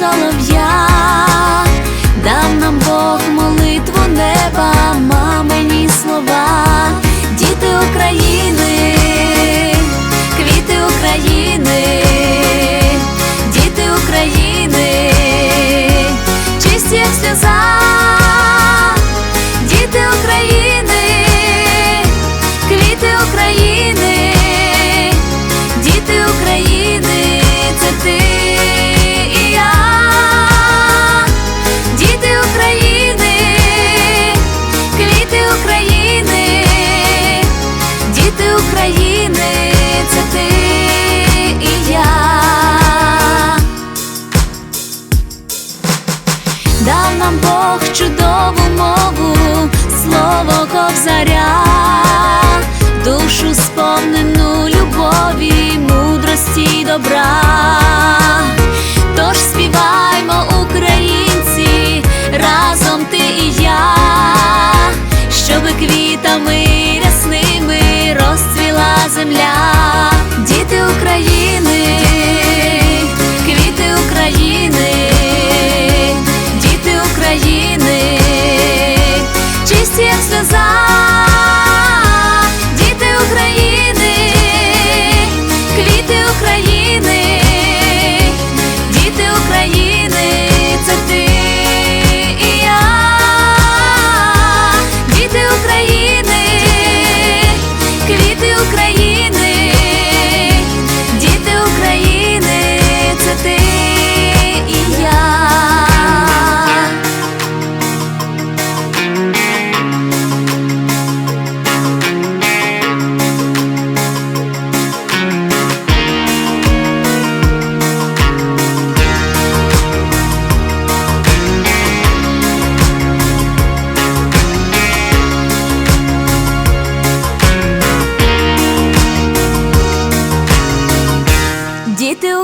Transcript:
солов'я, дав нам Бог молитву неба, мамині слова, діти України, квіти України. Бог чудову мову, слово ковзаря, душу сповнену любові, мудрості і добра.